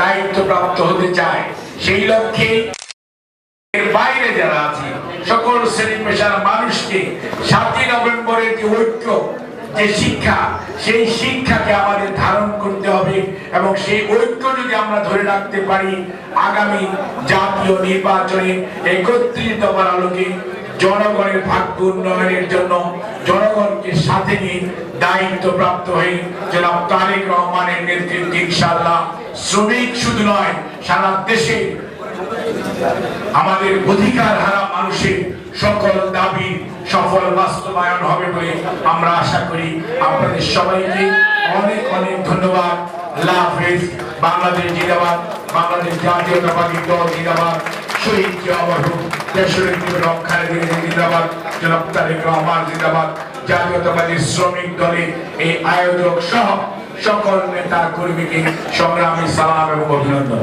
দায়িত্বপ্রাপ্ত হতে চায়, সেই লক্ষ্যে বাইরে যারা আছে, সকল শ্রেণি পেশার মানুষকে সাতই নভেম্বরের যে ঐক্য, যে শিক্ষা, সেই শিক্ষাকে আমাদের ধারণ করতে হবে এবং সেই ঐক্য যদি আমরা ধরে রাখতে পারি, আগামী জাতীয় নির্বাচনে একত্রিত দফার আলোকে জনগণের ভাগ্য উন্নয়নের জন্য জনগণকে সাথে নিয়ে দায়িত্ব প্রাপ্ত হয়ে জনাব তারেক রহমানের নেতৃত্বে ইনশাআল্লাহ শ্রমিক শুধু নয়, সারা দেশে আমাদের অধিকার হারা মানুষের সকল দাবি সফল বাস্তবায়ন হবে বলে আমরা আশা করি। আপনাদের সবাইকে অনেক অনেক ধন্যবাদ। আল্লাহ হাফেজ। বাংলাদেশ জিন্দাবাদ। বাংলাদেশ জাতীয়তাবাদী দল জিন্দাবাদ। শহীদ জিয়াউর দেশের রক্ষার জিন্দাবাদ। জনাব তারেক রহমান জিন্দাবাদ। জাতীয়তাবাদী শ্রমিক দলে এই আয়োজক সহ সকল নেতা কর্মীকে সংগ্রামী সালাম এবং অভিনন্দন।